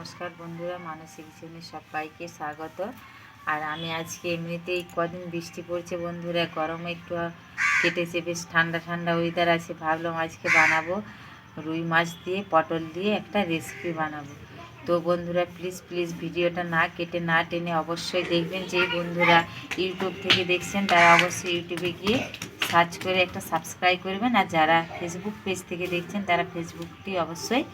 নমস্কার বন্ধুরা মানসিক কিচেনে সবাইকে স্বাগত। আর আমি আজকে এমনিতেই কদিন বৃষ্টি পড়ছে বন্ধুরা গরম একটু কেটেছে, বেশ ঠান্ডা ঠান্ডা ওয়েদার আছে, ভাবলাম আজকে বানাবো রুই মাছ দিয়ে, পটল দিয়ে একটা রেসিপি বানাবো। তো বন্ধুরা প্লিজ প্লিজ ভিডিওটা না কেটে, না টেনে অবশ্যই দেখবেন। যেই বন্ধুরা ইউটিউব থেকে দেখছেন, তারা অবশ্যই ইউটিউবে গিয়ে সার্চ করে একটা সাবস্ক্রাইব করবেন। আর যারা ফেসবুক পেজ থেকে দেখছেন, তারা ফেসবুকটি অবশ্যই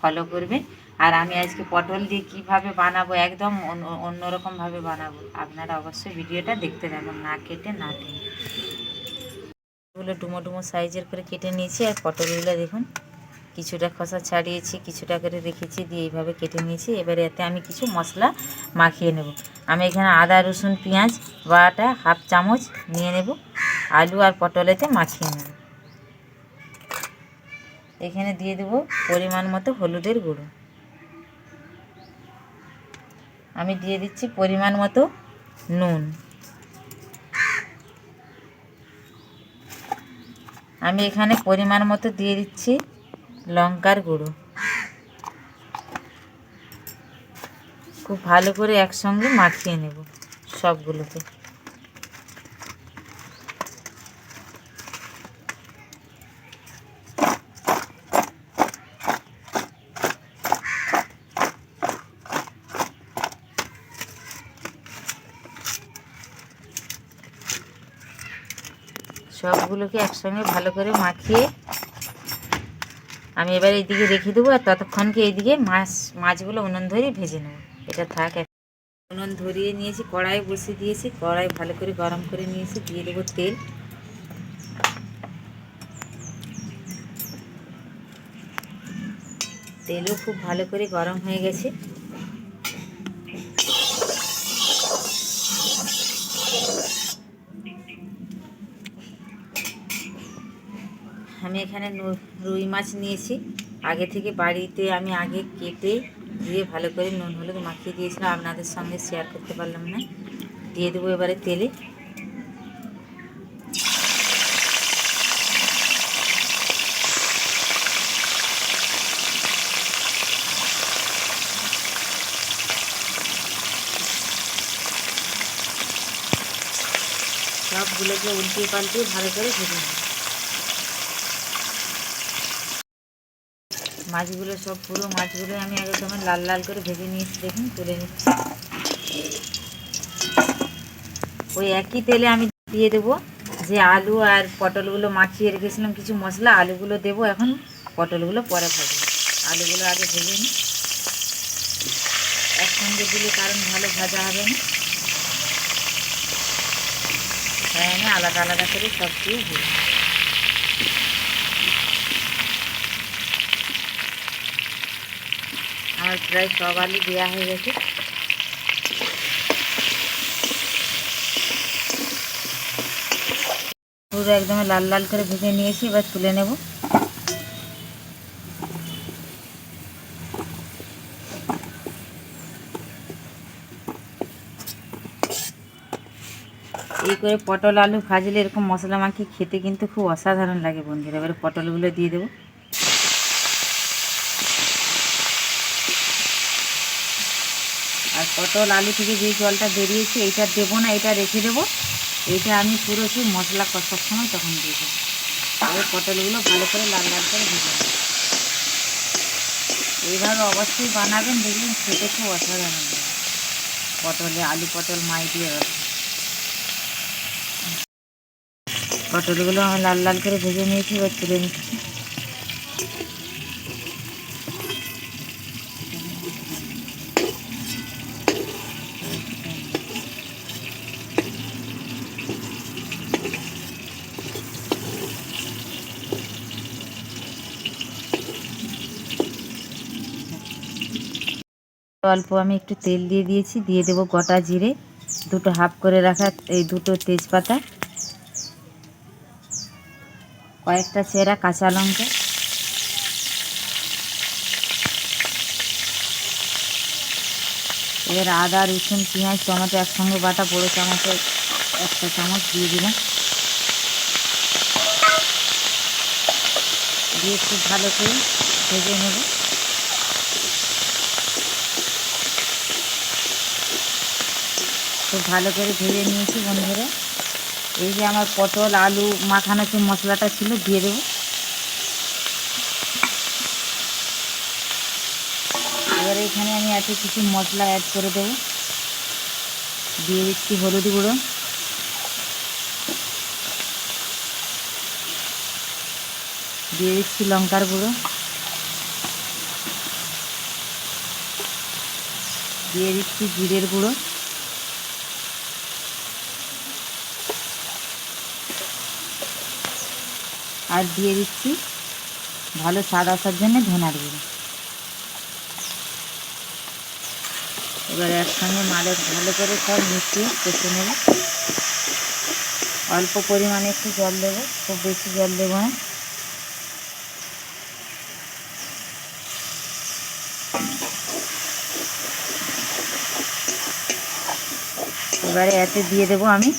ফলো করবেন। আর আমি আজকে পটল দিয়ে কীভাবে বানাবো, একদম অন্য- অন্যরকমভাবে বানাবো, আপনারা অবশ্যই ভিডিওটা দেখতে যাবেন না কেটে না এগুলো ডুমো ডুমো সাইজের করে কেটে নিয়েছি, আর পটলগুলো দেখুন, কিছুটা খসা ছাড়িয়েছি, কিছুটা করে রেখেছি, দিয়ে এইভাবে কেটে নিয়েছি। এবারে এতে আমি কিছু মশলা মাখিয়ে নেব। আমি এখানে আদা, রসুন, পেঁয়াজ, বাটা, হাফ চামচ নিয়ে নেব। আলু আর পটলেতে মাখিয়ে নেব। এখানে দিয়ে দেবো পরিমাণ মতো হলুদের গুঁড়ো। আমি দিয়ে দিচ্ছি পরিমাণ মতো নুন। আমি এখানে পরিমাণ মতো দিয়ে দিচ্ছি লঙ্কার গুঁড়ো। খুব ভালো করে একসঙ্গে মাখিয়ে নেব সবগুলোকে। সবগুলোকে একসঙ্গে ভালো করে মাখিয়ে আমি এবার এইদিকে রেখে দেবো আর ততক্ষণকে এইদিকে মাছ, মাছগুলো উনুন ধরে ভেজে নেব। এটা থাক উনুন ধরিয়ে নিয়েছি, কড়াই বসিয়ে দিয়েছি, কড়াই ভালো করে গরম করে নিয়েছি, দিয়ে দেবো তেল। তেলও খুব ভালো করে গরম হয়ে গেছে। এখানে রুই মাছ নিয়েছি। আগে থেকে বাড়িতে আমি আগে কেটে দিয়ে ভালো করে নুন হলুদ মাখিয়ে দিয়েছিলাম, আপনাদের সঙ্গে শেয়ার করতে পারলাম না। দিয়ে দেবো এবারে তেলে। সবগুলোকে উল্টিয়ে পাল্টিয়ে ভালো করে ভেজে নেব। মাছগুলো সব পুরো মাছগুলো আমি আগে একদম লাল লাল করে ভেজে নিয়েছি, দেখুন, তুলে নিচ্ছি। ওই একই তেলে আমি দিয়ে দেবো যে আলু আর পটলগুলো মাখিয়ে রেখেছিলাম, কিছু মশলা, আলুগুলো দেবো এখন, পটলগুলো পরে ভাজবো। আলুগুলো আগে ভেজে নিই। একসঙ্গে দিলে কারণ ভালো ভাজা হবে না। হ্যাঁ আমি আলাদা আলাদা করে সব দিয়ে দিই আমার প্রায় সব আলু দেওয়া হয়ে গেছে। পুরো একদম লাল লাল করে ভেজে নিয়েছি, এবার তুলে নেব। এই করে পটল, আলু ভাজলে এরকম মশলা মাখিয়ে খেতে কিন্তু খুব অসাধারণ লাগে বন্ধুরা। এবারে পটলগুলো দিয়ে দেবো। পটল, আলু থেকে যে জলটা বেরিয়েছে, এইটা দেবো না, এটা রেখে দেবো। এইটা আমি পুরো কি মশলা কষার সময় তখন দিয়ে দেবো। এবার পটলগুলো ভালো করে লাল লাল করে ভেজে নেব। এইভাবে অবশ্যই বানাবেন, দেখবেন খেতে খুব অসাধারণ পটলে আলু পটল, মাই দিয়ে পটলগুলো আমি লাল লাল করে ভেজে নিয়েছি, এবার তুলে নিচ্ছি। অল্প আমি একটু তেল দিয়ে দিয়েছি, দিয়ে দেবো গোটা জিরে। দুটো হাফ করে রাখা এই দুটো তেজপাতা। কয়েকটা চেরা কাঁচা লঙ্কা। এবার আদা, রসুন, পেঁয়াজ, টমেটো একসঙ্গে বাটা, বড়ো চামচে একটা চামচ দিয়ে দিলাম। দিয়ে খুব ভালো করে ভেজে নেব। খুব ভালো করে ভেজে নিয়েছি বন্ধুরা। এই যে আমার পটল, আলু মাখানো যে মশলাটা ছিল, দিয়ে দেবো। এবারে এখানে আমি এত কিছু মশলা অ্যাড করে দেবো। দিয়ে দিচ্ছি হলুদ গুঁড়ো। দিয়ে দিচ্ছি লঙ্কার গুঁড়ো। দিয়ে দিচ্ছি জিরের গুঁড়ো। আর দিয়ে দিচ্ছি ভালো স্বাদ আসার জন্য ধনার গুঁড়ো। এবার একসঙ্গে মালে ভালো করে সব মিশিয়ে কষে নেব। অল্প পরিমাণে একটু জল দেবো, খুব বেশি জল দেবো না। এবারে এতে দিয়ে দেবো আমি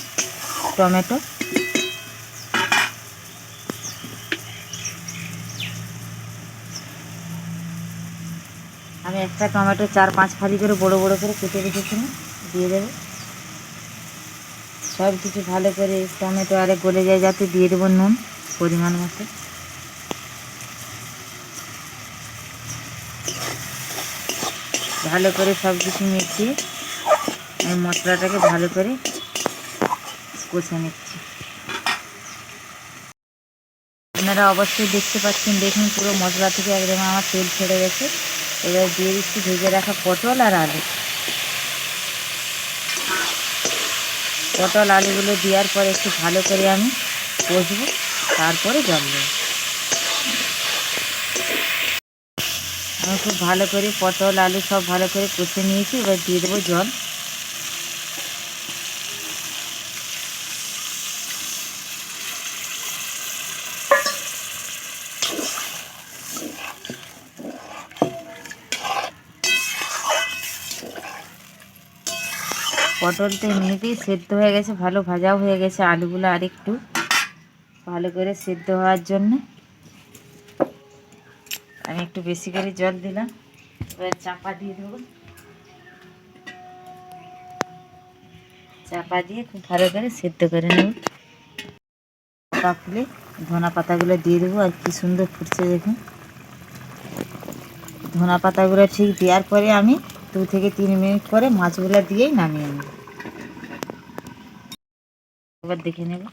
টমেটো। একটা টমেটো চার, পাঁচ ফালি করে বড় বড় করে কেটে রেখেছিলাম দিয়ে দেবো। সব কিছু ভালো করে টমেটো আরে গলে যায় যাতে দিয়ে দেবো নুন পরিমাণ মতো। ভালো করে সব কিছু মিশিয়ে আমি মশলাটাকে ভালো করে কষে নিচ্ছি। আপনারা অবশ্যই দেখতে পাচ্ছেন, দেখুন পুরো মশলা থেকে একদম আমার তেল ছেড়ে গেছে। এবার দিয়ে দিচ্ছি ভেজে রাখা পটল আর আলু। পটল আলুগুলো দেওয়ার পরে একটু ভালো করে আমি কষবো, তারপরে জল দেব। আমি খুব ভালো করে পটল, আলু সব ভালো করে কষে নিয়েছি, এবার দিয়ে দেবো জল। পটলটা এমনিতেই সেদ্ধ হয়ে গেছে, ভালো ভাজাও হয়ে গেছে আলুগুলো আর একটু ভালো করে সেদ্ধ হওয়ার জন্য। আমি একটু বেশি করে জল দিলাম, এবার চাপা দিয়ে দেবো। চাপা দিয়ে খুব ভালো করে সেদ্ধ করে নেব। চাপা খুলে ধনা পাতাগুলো দিয়ে দেবো, আর কি সুন্দর ফুটছে দেখুন। ধনা পাতাগুলো ঠিক দেওয়ার পরে আমি দু থেকে তিন মিনিট পরে মাছগুলো দিয়েই নামিয়ে নেব। এবার দেখে নেব।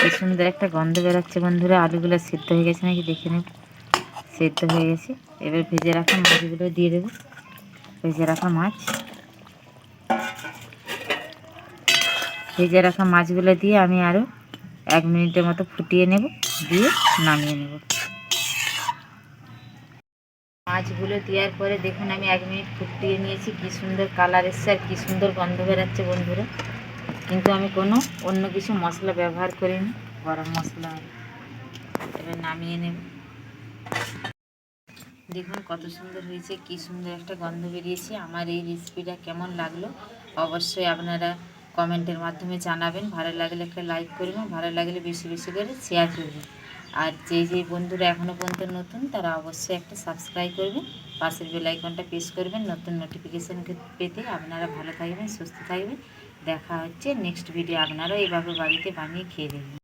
কি সুন্দর একটা গন্ধ বেরোচ্ছে বন্ধুরা, আলুগুলো সেদ্ধ হয়ে গেছে নাকি দেখে নেব। সেদ্ধ হয়ে গেছে। এবার ভেজে রাখা মাছগুলো দিয়ে দেবো। ভেজে রাখা মাছ। ভেজে রাখা মাছগুলো দিয়ে আমি আরও এক মিনিটের মতো ফুটিয়ে নেব, দিয়ে নামিয়ে নেব। মাছগুলো দেওয়ার পরে দেখুন আমি এক মিনিট ফুটিয়ে নিয়েছি। কি সুন্দর কালার এসছে আর কি সুন্দর গন্ধ বেরাচ্ছে বন্ধুরা। কিন্তু আমি কোনো অন্য কিছু মশলা ব্যবহার করিনি, গরম মশলা এবার নামিয়ে নেব। দেখুন কত সুন্দর হয়েছে, কি সুন্দর একটা গন্ধ বেরিয়েছে। আমার এই রেসিপিটা কেমন লাগল? অবশ্যই আপনারা কমেন্টের মাধ্যমে জানাবেন। ভালো লাগলে একটা লাইক করবেন, ভালো লাগলে বেশি বেশি করে শেয়ার করবেন। আর যে যে বন্ধুরা এখনও পর্যন্ত নতুন, তারা অবশ্যই একটা সাবস্ক্রাইব করবেন। পাশের বেল আইকনটা প্রেস করবেন, নতুন নোটিফিকেশান পেতে আপনারা ভালো থাকবেন, সুস্থ থাকবেন। দেখা হচ্ছে নেক্সট ভিডিও আপনারাও এভাবে বাড়িতে বানিয়ে খেয়ে দেবেন